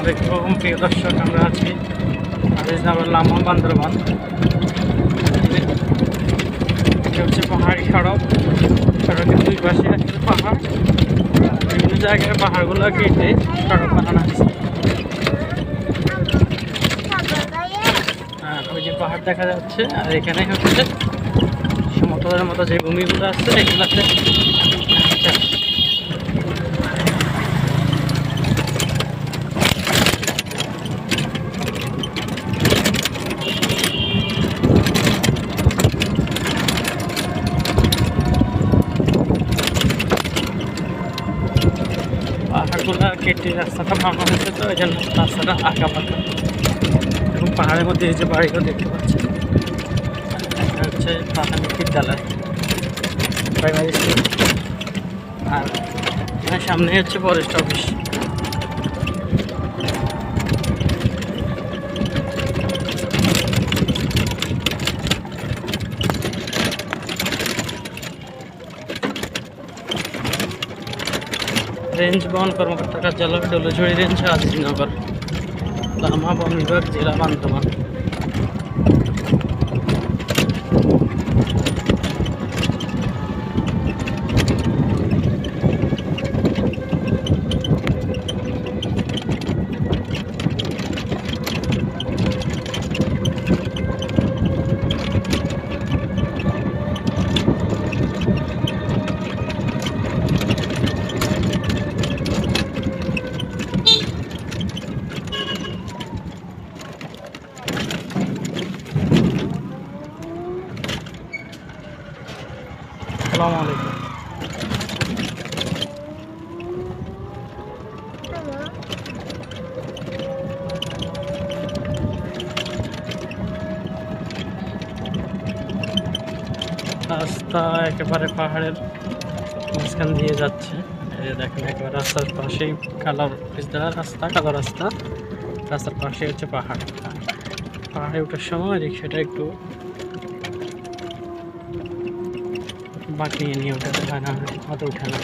আলাইকুম প্রিয় দর্শক আমরা আছি আজিজনগর লামা বান্দরবান। এটা হচ্ছে পাহাড়ি সড়ক। সড়কের দুই পাশে আছে পাহাড়। বিভিন্ন জায়গায় পাহাড়গুলো কেটে সড়ক বানানো হয়েছে। আর ওই যে পাহাড় দেখা যাচ্ছে, আর এখানে হচ্ছে সমতলের মতো যে ভূমিগুলো আছে, এগুলোতে পাহাড়গুলো কেটে রাস্তাটা ভাঙা হয়েছে তো এই জন্য রাস্তাটা আঁকা পাকা এবং পাহাড়ের মধ্যে এই যে বাড়িগুলো দেখতে পাচ্ছি, এটা হচ্ছে প্রাথমিক বিদ্যালয় প্রাইমারি স্কুল আর এখানে সামনে হচ্ছে ফরেস্ট অফিস রেঞ্জ বন কর্মকর্তা কার্যালয় ডলঝড়ি রেঞ্জ আজিজনগর লামা বন বিভাগ জেলা বান্দরবান আসসালামু আলাইকুম। রাস্তা একেবারে পাহাড়ের মাঝখান দিয়ে যাচ্ছে। দেখেন, একেবারে রাস্তার পাশেই কালো পিছলা রাস্তা, কালো রাস্তা। রাস্তার পাশে হচ্ছে পাহাড়। পাহাড়ে ওঠার সময় রিক্সাটা একটু बाकी ये नहीं उठाता खाना हाँ तो उठाना।